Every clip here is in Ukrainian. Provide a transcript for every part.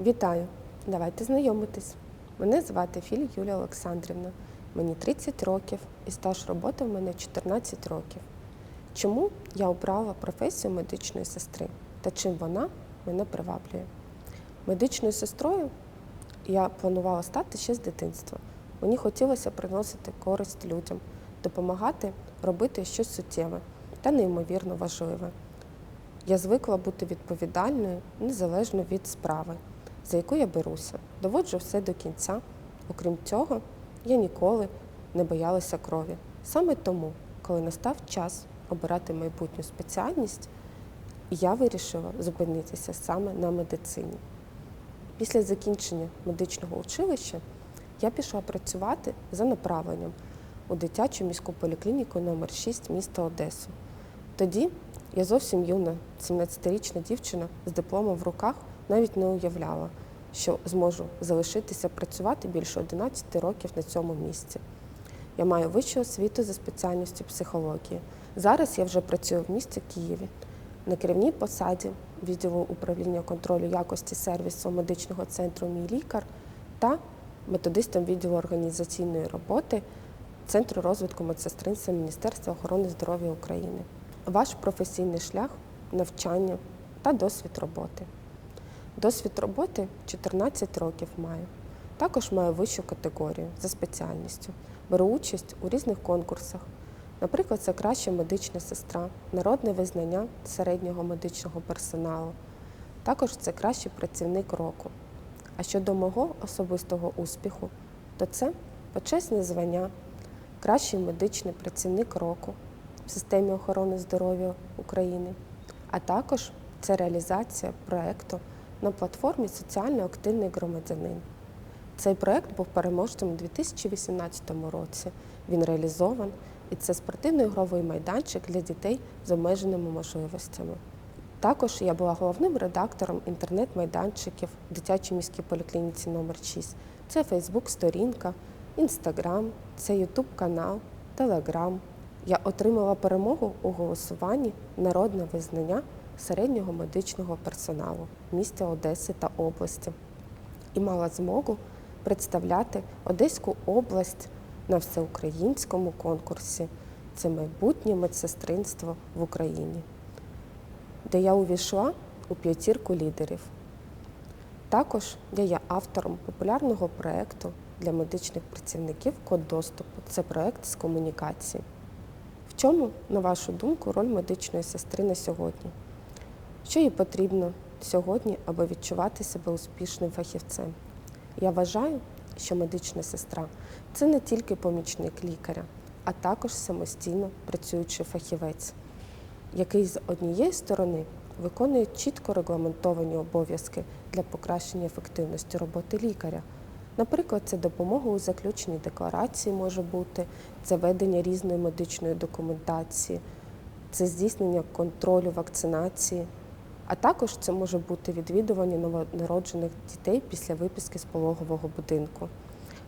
Вітаю! Давайте знайомитись. Мене звати Філь Юлія Олександрівна. Мені 30 років і стаж роботи в мене 14 років. Чому я обрала професію медичної сестри та чим вона мене приваблює? Медичною сестрою я планувала стати ще з дитинства. Мені хотілося приносити користь людям, допомагати робити щось суттєве та неймовірно важливе. Я звикла бути відповідальною незалежно від справи, за яку я беруся. Доводжу все до кінця. Окрім цього, я ніколи не боялася крові. Саме тому, коли настав час обирати майбутню спеціальність, я вирішила зупинитися саме на медицині. Після закінчення медичного училища я пішла працювати за направленням у дитячу міську поліклініку номер 6 міста Одесу. Тоді я зовсім юна, 17-річна дівчина з дипломом в руках навіть не уявляла, що зможу залишитися працювати більше 11 років на цьому місці. Я маю вищу освіту за спеціальністю психології. Зараз я вже працюю в місті Києві на керівній посаді відділу управління контролю якості сервісу медичного центру Мій лікар та методистом відділу організаційної роботи Центру розвитку медсестринства Міністерства охорони здоров'я України. Ваш професійний шлях, навчання та досвід роботи. Досвід роботи 14 років маю. Також маю вищу категорію за спеціальністю. Беру участь у різних конкурсах. Наприклад, це краща медична сестра, народне визнання середнього медичного персоналу. Також це кращий працівник року. А щодо мого особистого успіху, то це почесне звання, кращий медичний працівник року в системі охорони здоров'я України, а також це реалізація проєкту на платформі Соціально активний громадянин. Цей проєкт був переможцем у 2018 році. Він реалізован, і це спортивно-ігровий майданчик для дітей з обмеженими можливостями. Також я була головним редактором інтернет-майданчиків в дитячій міській поліклініці номер 6 Це Фейсбук-сторінка, Інстаграм, це Ютуб канал, Телеграм. Я отримала перемогу у голосуванні народне визнання середнього медичного персоналу в місті Одеси та області і мала змогу представляти Одеську область на всеукраїнському конкурсі. Це майбутнє медсестринство в Україні, де я увійшла у п'ятірку лідерів. Також я є автором популярного проєкту для медичних працівників Код доступу. Це проєкт з комунікації. В чому, на вашу думку, роль медичної сестри на сьогодні? Що їй потрібно сьогодні, аби відчувати себе успішним фахівцем? Я вважаю, що медична сестра це не тільки помічник лікаря, а також самостійно працюючий фахівець, який з однієї сторони виконує чітко регламентовані обов'язки для покращення ефективності роботи лікаря. Наприклад, це допомога у заключенні декларації може бути, це ведення різної медичної документації, це здійснення контролю вакцинації, а також це може бути відвідування новонароджених дітей після виписки з пологового будинку.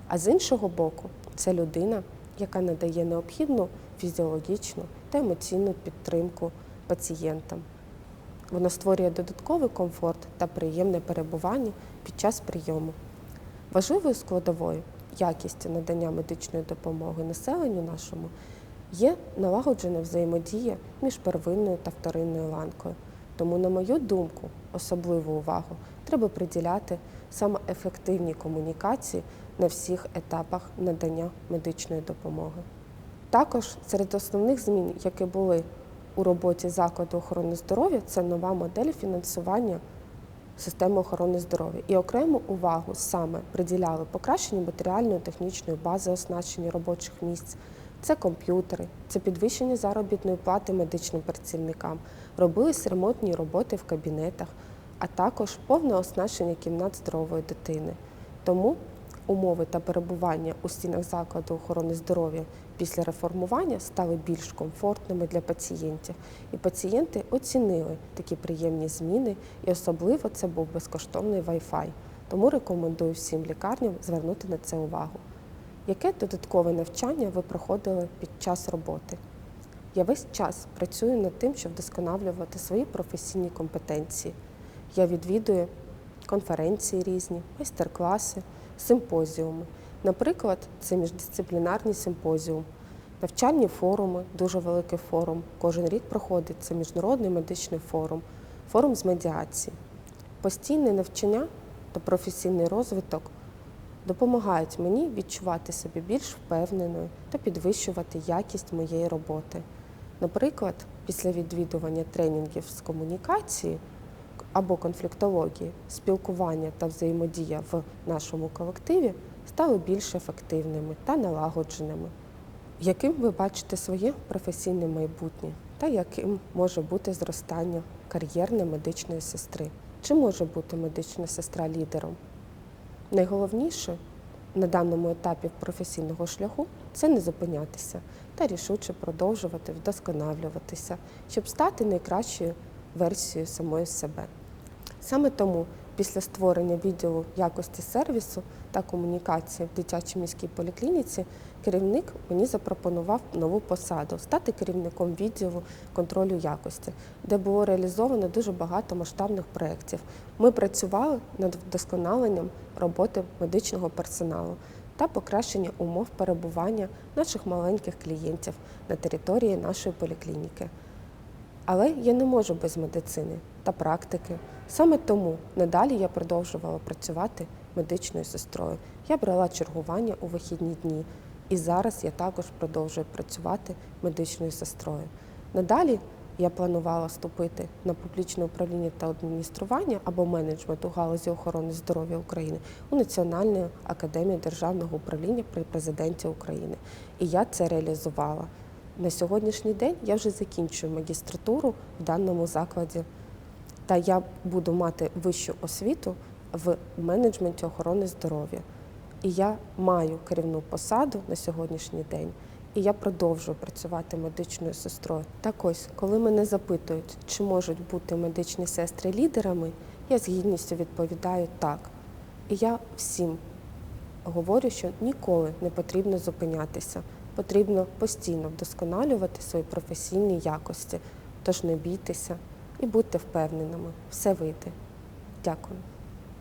А з іншого боку, це людина, яка надає необхідну фізіологічну та емоційну підтримку пацієнтам. Вона створює додатковий комфорт та приємне перебування під час прийому. Важливою складовою якістю надання медичної допомоги населенню нашому є налагоджена взаємодія між первинною та вторинною ланкою. Тому, на мою думку, особливу увагу треба приділяти саме ефективній комунікації на всіх етапах надання медичної допомоги. Також серед основних змін, які були у роботі закладу охорони здоров'я, це нова модель фінансування системи охорони здоров'я і окрему увагу саме приділяли покращенню матеріальної технічної бази оснащення робочих місць. Це комп'ютери, це підвищення заробітної плати медичним працівникам, робились ремонтні роботи в кабінетах, а також повне оснащення кімнат здорової дитини. Тому умови та перебування у стінах закладу охорони здоров'я після реформування стали більш комфортними для пацієнтів. І пацієнти оцінили такі приємні зміни, і особливо це був безкоштовний Wi-Fi. Тому рекомендую всім лікарням звернути на це увагу. Яке додаткове навчання ви проходили під час роботи? Я весь час працюю над тим, щоб вдосконалювати свої професійні компетенції. Я відвідую конференції різні, майстер-класи, симпозіуми. Наприклад, це міждисциплінарний симпозіум, навчальні форуми, дуже великий форум. Кожен рік проходить це міжнародний медичний форум, форум з медіації. Постійне навчання та професійний розвиток допомагають мені відчувати себе більш впевненою та підвищувати якість моєї роботи. Наприклад, після відвідування тренінгів з комунікації або конфліктології, спілкування та взаємодія в нашому колективі стали більш ефективними та налагодженими. Яким ви бачите своє професійне майбутнє та яким може бути зростання кар'єрне медичної сестри? Чи може бути медична сестра лідером? Найголовніше на даному етапі професійного шляху це не зупинятися та рішуче продовжувати вдосконалюватися, щоб стати найкращою версією самої себе. Саме тому після створення відділу якості сервісу та комунікації в дитячій міській поліклініці керівник мені запропонував нову посаду стати керівником відділу контролю якості, де було реалізовано дуже багато масштабних проєктів. Ми працювали над вдосконаленням роботи медичного персоналу та покращення умов перебування наших маленьких клієнтів на території нашої поліклініки. Але я не можу без медицини та практики. Саме тому надалі я продовжувала працювати медичною сестрою. Я брала чергування у вихідні дні, і зараз я також продовжую працювати медичною сестрою. Надалі я планувала вступити на публічне управління та адміністрування або менеджмент у галузі охорони здоров'я України у Національну академію державного управління при президенті України. І я це реалізувала. На сьогоднішній день я вже закінчую магістратуру в даному закладі, та я буду мати вищу освіту в менеджменті охорони здоров'я. І я маю керівну посаду на сьогоднішній день, і я продовжую працювати медичною сестрою. Так ось, коли мене запитують, чи можуть бути медичні сестри лідерами, я з гідністю відповідаю так. І я всім говорю, що ніколи не потрібно зупинятися. Потрібно постійно вдосконалювати свої професійні якості, тож не бійтеся і будьте впевненими, все вийде. Дякую.